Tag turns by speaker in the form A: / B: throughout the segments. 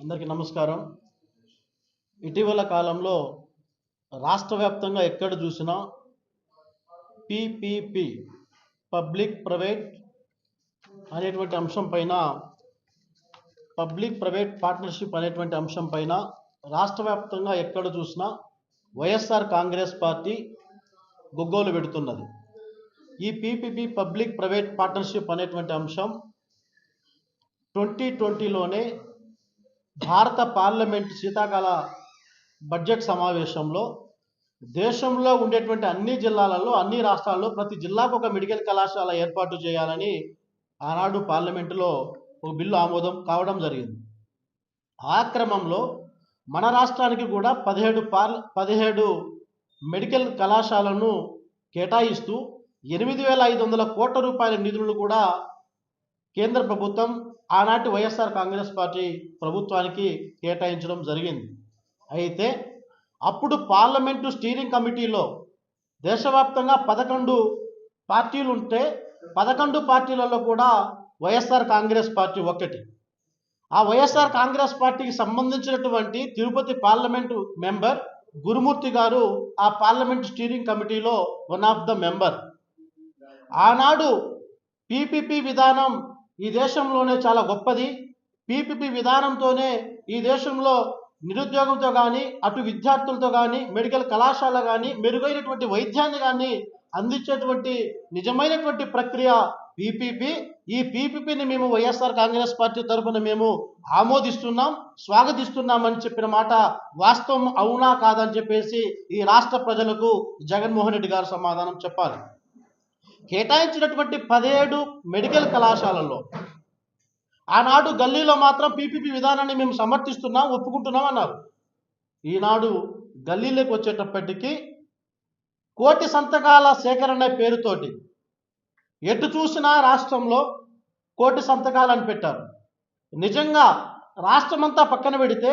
A: అందరికీ నమస్కారం. ఇటీవల కాలంలో రాష్ట్ర వ్యాప్తంగా ఎక్కడ చూసినా పిపిపి పబ్లిక్ ప్రైవేట్ అనేటువంటి అంశం పైన పబ్లిక్ ప్రైవేట్ పార్ట్నర్షిప్ అనేటువంటి అంశం పైన రాష్ట్ర వ్యాప్తంగా ఎక్కడ చూసినా వైఎస్ఆర్ కాంగ్రెస్ పార్టీ గొగ్గోలు పెడుతున్నది. ఈ పిపిపి పబ్లిక్ ప్రైవేట్ పార్ట్నర్షిప్ అనేటువంటి అంశం ట్వంటీ ట్వంటీలోనే భారత పార్లమెంట్ శీతాకాల బడ్జెట్ సమావేశంలో దేశంలో ఉండేటువంటి అన్ని జిల్లాలలో అన్ని రాష్ట్రాల్లో ప్రతి జిల్లాకు ఒక మెడికల్ కళాశాల ఏర్పాటు చేయాలని ఆనాడు పార్లమెంటులో ఒక బిల్లు ఆమోదం కావడం జరిగింది. ఆ క్రమంలో మన రాష్ట్రానికి కూడా పదిహేడు పార్ పదిహేడు మెడికల్ కళాశాలను కేటాయిస్తూ ఎనిమిది వేల ఐదు వందల కోట్ల రూపాయల నిధులను కూడా కేంద్ర ప్రభుత్వం ఆనాటి వైఎస్ఆర్ కాంగ్రెస్ పార్టీ ప్రభుత్వానికి కేటాయించడం జరిగింది. అయితే అప్పుడు పార్లమెంటు స్టీరింగ్ కమిటీలో దేశవ్యాప్తంగా పదకొండు పార్టీలు ఉంటే పదకొండు పార్టీలలో కూడా వైఎస్ఆర్ కాంగ్రెస్ పార్టీ ఒకటి ఆ వైఎస్ఆర్ కాంగ్రెస్ పార్టీకి సంబంధించినటువంటి తిరుపతి పార్లమెంటు మెంబర్ గురుమూర్తి గారు ఆ పార్లమెంట్ స్టీరింగ్ కమిటీలో వన్ ఆఫ్ ద మెంబర్. ఆనాడు పీపీపీ విధానం ఈ దేశంలోనే చాలా గొప్పది. పీపీపీ విధానంతోనే ఈ దేశంలో నిరుద్యోగంతో కానీ అటు విద్యార్థులతో కానీ మెడికల్ కళాశాల కానీ మెరుగైనటువంటి వైద్యాన్ని కానీ అందించేటువంటి నిజమైనటువంటి ప్రక్రియ పీపీపీ. ఈ పీపీపీని మేము వైఎస్ఆర్ కాంగ్రెస్ పార్టీ తరఫున మేము ఆమోదిస్తున్నాం స్వాగతిస్తున్నామని చెప్పిన మాట వాస్తవం అవునా కాదని చెప్పేసి ఈ రాష్ట్ర ప్రజలకు జగన్మోహన్ రెడ్డి గారు సమాధానం చెప్పాలి. కేటాయించినటువంటి పదిహేడు మెడికల్ కళాశాలల్లో. ఆనాడు గల్లీలో మాత్రం పీపీపీ విధానాన్ని మేము సమర్థిస్తున్నాం ఒప్పుకుంటున్నాం అన్నారు. ఈనాడు గల్లీలోకి వచ్చేటప్పటికీ కోటి సంతకాల సేకరణ పేరుతోటి ఎటు చూసినా రాష్ట్రంలో కోటి సంతకాలు అని పెట్టారు. నిజంగా రాష్ట్రమంతా పక్కన పెడితే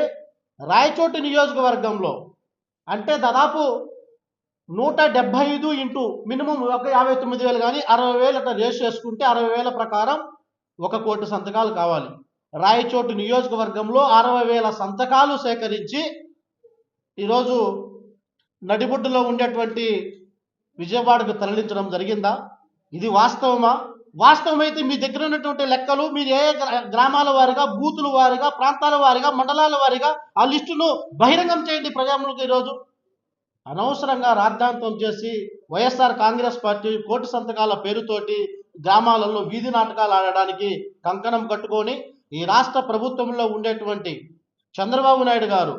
A: రాయచోటి నియోజకవర్గంలో అంటే దాదాపు నూట డెబ్బై ఐదు ఇంటూ మినిమం ఒక యాభై తొమ్మిది వేలు కానీ అరవై వేలు అట్లా రేస్ చేసుకుంటే అరవై వేల ప్రకారం ఒక కోటి సంతకాలు కావాలి. రాయచోటు నియోజకవర్గంలో అరవై వేల సంతకాలు సేకరించి ఈరోజు నడిబొడ్డులో ఉండేటువంటి విజయవాడకు తరలించడం జరిగిందా? ఇది వాస్తవమా? వాస్తవమైతే మీ దగ్గర ఉన్నటువంటి లెక్కలు మీరు ఏ గ్రామాల వారిగా బూతుల వారిగా ప్రాంతాల వారిగా మండలాల వారిగా ఆ లిస్టును బహిరంగం చేయండి ప్రజాములకు ఈరోజు. అనవసరంగా రాద్ధాంతం చేసి వైఎస్ఆర్ కాంగ్రెస్ పార్టీ కోటి సంతకాల పేరుతోటి గ్రామాలలో వీధి నాటకాలు ఆడడానికి కంకణం కట్టుకొని ఈ రాష్ట్ర ప్రభుత్వంలో ఉండేటువంటి చంద్రబాబు నాయుడు గారు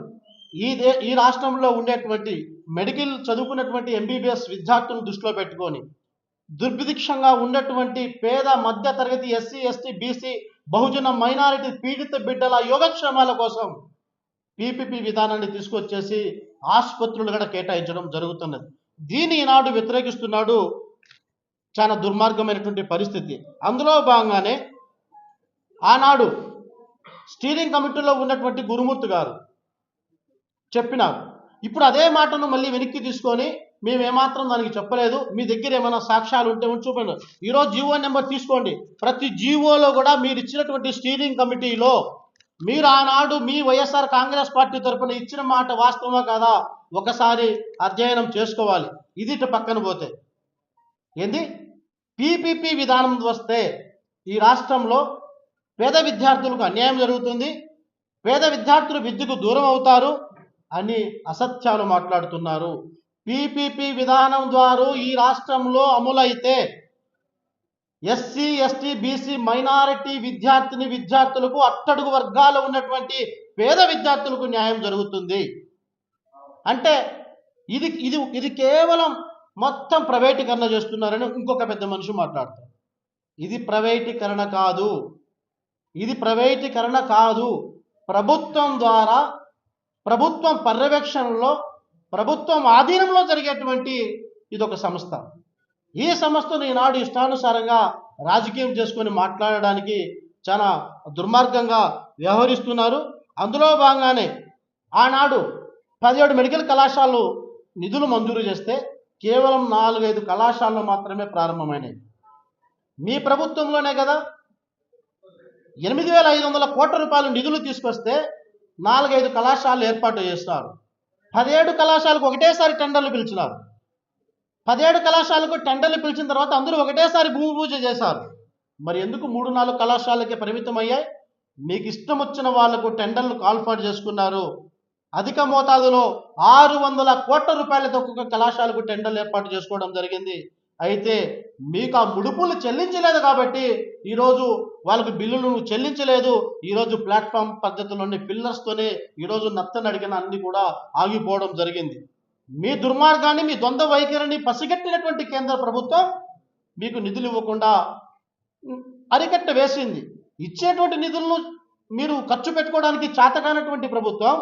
A: ఈ దే ఈ రాష్ట్రంలో ఉండేటువంటి మెడికల్ చదువుకున్నటువంటి ఎంబీబీఎస్ విద్యార్థులను దృష్టిలో పెట్టుకొని దుర్భిక్షంగా ఉన్నటువంటి పేద మధ్య తరగతి ఎస్సీ ఎస్టీ బీసీ బహుజన మైనారిటీ పీడిత బిడ్డల యోగక్షేమాల కోసం పీపీపీ విధానాన్ని తీసుకొచ్చేసి ఆసుపత్రులు కూడా కేటాయించడం జరుగుతున్నది. దీని ఈనాడు వ్యతిరేకిస్తున్నాడు చాలా దుర్మార్గమైనటువంటి పరిస్థితి. అందులో భాగంగానే ఆనాడు స్టీరింగ్ కమిటీలో ఉన్నటువంటి గురుమూర్తి గారు చెప్పినారు. ఇప్పుడు అదే మాటను మళ్ళీ వెనక్కి తీసుకొని మేమేమాత్రం దానికి చెప్పలేదు. మీ దగ్గర ఏమైనా సాక్ష్యాలు ఉంటే ఉంటే చూపండి. ఈరోజు జీవో నెంబర్ తీసుకోండి. ప్రతి జీవోలో కూడా మీరు ఇచ్చినటువంటి స్టీరింగ్ కమిటీలో మీరు ఆనాడు మీ వైఎస్ఆర్ కాంగ్రెస్ పార్టీ తరఫున ఇచ్చిన మాట వాస్తవమా కాదా? ఒకసారి అధ్యయనం చేసుకోవాలి. ఇది పక్కన పోతే. ఏంది? పీపీపీ విధానం వస్తే ఈ రాష్ట్రంలో పేద విద్యార్థులకు అన్యాయం జరుగుతుంది. పేద విద్యార్థులు విద్యకు దూరం అవుతారు అని అసత్యాలు మాట్లాడుతున్నారు. పీపీపీ విధానం ద్వారా ఈ రాష్ట్రంలో అమలైతే ఎస్సీ ఎస్టీ బీసీ మైనారిటీ విద్యార్థిని విద్యార్థులకు అట్టడుగు వర్గాలు ఉన్నటువంటి పేద విద్యార్థులకు న్యాయం జరుగుతుంది. అంటే ఇది ఇది ఇది కేవలం మొత్తం ప్రైవేటీకరణ చేస్తున్నారని ఇంకొక పెద్ద మనిషి మాట్లాడతారు ఇది ప్రైవేటీకరణ కాదు. ఇది ప్రైవేటీకరణ కాదు. ప్రభుత్వం ద్వారా ప్రభుత్వం పర్యవేక్షణలో ప్రభుత్వం ఆధీనంలో జరిగేటువంటి ఇది ఒక సంస్థ. ఈ సంస్థను ఈనాడు ఇష్టానుసారంగా రాజకీయం చేసుకొని మాట్లాడడానికి చాలా దుర్మార్గంగా వ్యవహరిస్తున్నారు. అందులో భాగంగానే ఆనాడు పదిహేడు మెడికల్ కళాశాలలు నిధులు మంజూరు చేస్తే కేవలం నాలుగైదు కళాశాలలు మాత్రమే ప్రారంభమైనాయి. మీ ప్రభుత్వంలోనే కదా? ఎనిమిది వేల ఐదు వందల కోట్ల రూపాయలు నిధులు తీసుకొస్తే నాలుగైదు కళాశాలలు ఏర్పాటు చేస్తారు. పదిహేడు కళాశాలకు ఒకటేసారి టెండర్లు పిలిచినారు. పదిహేడు కళాశాలకు టెండర్లు పిలిచిన తర్వాత అందరూ ఒకటేసారి భూమి పూజ చేశారు. మరి ఎందుకు మూడు నాలుగు కళాశాలకి పరిమితం అయ్యాయి మీకు ఇష్టం వచ్చిన వాళ్ళకు టెండర్లు కాల్ఫాట్ చేసుకున్నారు. అధిక మోతాదులో ఆరు వందల కోట్ల రూపాయలతో ఒక్కొక్క కళాశాలకు టెండర్లు ఏర్పాటు చేసుకోవడం జరిగింది. అయితే మీకు ఆ ముడుపులు చెల్లించలేదు కాబట్టి ఈరోజు వాళ్ళకి బిల్లులు చెల్లించలేదు. ఈరోజు ప్లాట్ఫామ్ పద్ధతిలోని పిల్లర్స్తోనే ఈరోజు నత్తని అడిగిన అన్ని కూడా ఆగిపోవడం జరిగింది. మీ దుర్మార్గాన్ని మీ ద్వంద్వ వైఖరిని పసిగట్టినటువంటి కేంద్ర ప్రభుత్వం మీకు నిధులు ఇవ్వకుండా అరికట్ట వేసింది. ఇచ్చేటువంటి నిధులను మీరు ఖర్చు పెట్టుకోవడానికి చేతకానటువంటి ప్రభుత్వం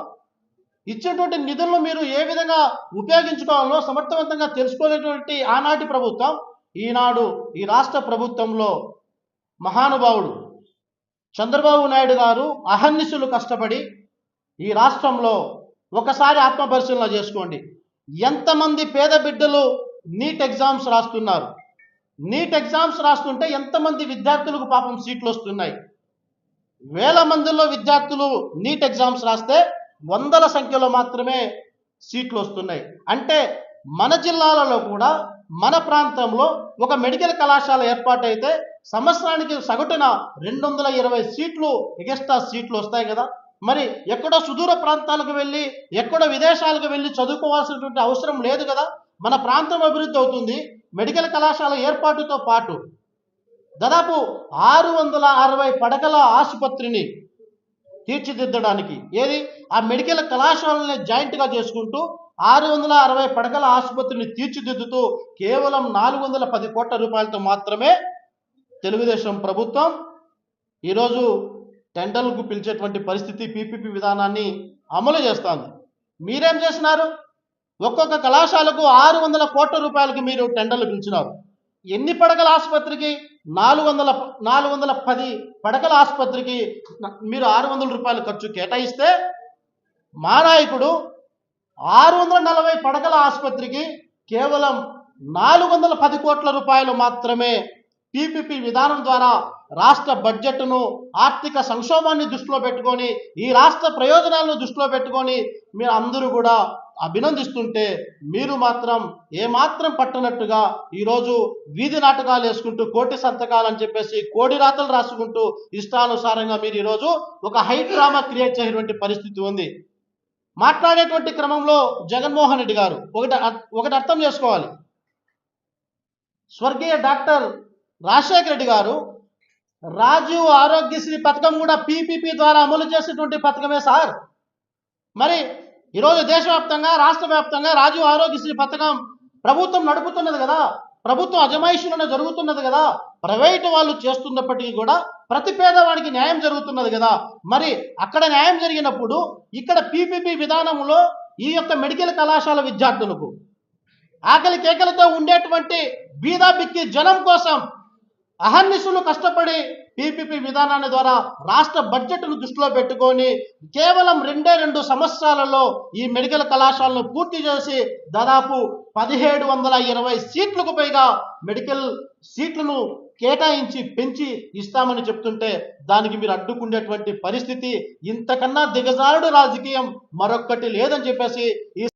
A: ఇచ్చేటువంటి నిధులను మీరు ఏ విధంగా ఉపయోగించుకోవాలో సమర్థవంతంగా తెలుసుకోలేటువంటి ఆనాటి ప్రభుత్వం ఈనాడు ఈ రాష్ట్ర ప్రభుత్వంలో మహానుభావుడు చంద్రబాబు నాయుడు గారు అహర్నిశలు కష్టపడి ఈ రాష్ట్రంలో ఒకసారి ఆత్మపరిశీలన చేసుకోండి. ఎంతమంది పేద బిడ్డలు నీట్ ఎగ్జామ్స్ రాస్తున్నారు? నీట్ ఎగ్జామ్స్ రాస్తుంటే ఎంతమంది విద్యార్థులకు పాపం సీట్లు వస్తున్నాయి? వేల మందిలో విద్యార్థులు నీట్ ఎగ్జామ్స్ రాస్తే వందల సంఖ్యలో మాత్రమే సీట్లు వస్తున్నాయి. అంటే మన జిల్లాలలో కూడా మన ప్రాంతంలో ఒక మెడికల్ కళాశాల ఏర్పాటైతే సంవత్సరానికి సగటున రెండు వందల ఇరవై సీట్లు ఎగస్ట్రా సీట్లు వస్తాయి కదా. మరి ఎక్కడో సుదూర ప్రాంతాలకు వెళ్ళి ఎక్కడో విదేశాలకు వెళ్ళి చదువుకోవాల్సినటువంటి అవసరం లేదు కదా? మన ప్రాంతం అభివృద్ధి అవుతుంది. మెడికల్ కళాశాల ఏర్పాటుతో పాటు దాదాపు ఆరు వందల అరవై పడకల ఆసుపత్రిని తీర్చిదిద్దడానికి ఏది? ఆ మెడికల్ కళాశాలని జాయింట్గా చేసుకుంటూ ఆరు వందల అరవై పడకల ఆసుపత్రిని తీర్చిదిద్దుతూ కేవలం నాలుగు వందల పది కోట్ల రూపాయలతో మాత్రమే తెలుగుదేశం ప్రభుత్వం ఈరోజు టెండర్లకు పిలిచేటువంటి పరిస్థితి పీపీపీ విధానాన్ని అమలు చేస్తోంది. మీరేం చేసినారు ఒక్కొక్క కళాశాలకు ఆరు వందల కోట్ల రూపాయలకి మీరు టెండర్లు పిలిచినారు. ఎన్ని పడకల ఆసుపత్రికి? నాలుగు వందల నాలుగు వందల పది పడకల ఆసుపత్రికి మీరు ఆరు వందల రూపాయలు ఖర్చు కేటాయిస్తే మా నాయకుడు ఆరు వందల నలభై పడకల ఆసుపత్రికి కేవలం నాలుగు వందల పది కోట్ల రూపాయలు మాత్రమే పీపీపీ విధానం ద్వారా రాష్ట్ర బడ్జెట్ను ఆర్థిక సంక్షోభాన్ని దృష్టిలో పెట్టుకొని ఈ రాష్ట్ర ప్రయోజనాలను దృష్టిలో పెట్టుకొని మీరు అందరూ కూడా అభినందిస్తుంటే మీరు మాత్రం ఏమాత్రం పట్టనట్టుగా ఈరోజు వీధి నాటకాలు వేసుకుంటూ కోటి సంతకాలు అని చెప్పేసి కోడి రాతలు రాసుకుంటూ ఇష్టానుసారంగా మీరు ఈరోజు ఒక హై డ్రామా క్రియేట్ చేసేటువంటి పరిస్థితి ఉంది. మాట్లాడేటువంటి క్రమంలో జగన్మోహన్ రెడ్డి గారు ఒకటి అర్- ఒకటి అర్థం చేసుకోవాలి. స్వర్గీయ డాక్టర్ రాజశేఖర రెడ్డి గారు రాజీవ్ ఆరోగ్యశ్రీ పథకం కూడా పీపీపీ ద్వారా అమలు చేసినటువంటి పథకమే సార్. మరి ఈరోజు దేశవ్యాప్తంగా రాష్ట్ర వ్యాప్తంగా రాజీవ్ ఆరోగ్యశ్రీ పథకం ప్రభుత్వం నడుపుతున్నది కదా ప్రభుత్వం అజమాయిషీలోనే జరుగుతున్నది కదా ప్రైవేటు వాళ్ళు చేస్తున్నప్పటికీ కూడా ప్రతి పేదవాడికి న్యాయం జరుగుతున్నది కదా. మరి అక్కడ న్యాయం జరిగినప్పుడు ఇక్కడ పీపీపీ విధానంలో ఈ యొక్క మెడికల్ కళాశాల విద్యార్థులకు ఆకలి కేకలతో ఉండేటువంటి బీదాబిక్కి జనం కోసం అహర్నిశలు కష్టపడి పీపీపీ విధానాన్ని ద్వారా రాష్ట్ర బడ్జెట్ను దృష్టిలో పెట్టుకొని కేవలం రెండే రెండు సంవత్సరాలలో ఈ మెడికల్ కళాశాలను పూర్తి చేసి దాదాపు పదిహేడు వందల ఇరవై సీట్లకు పైగా మెడికల్ సీట్లను కేటాయించి పెంచి ఇస్తామని చెప్తుంటే దానికి మీరు అడ్డుకునేటువంటి పరిస్థితి ఇంతకన్నా దిగజారుడు రాజకీయం మరొక్కటి లేదని చెప్పేసి ఈ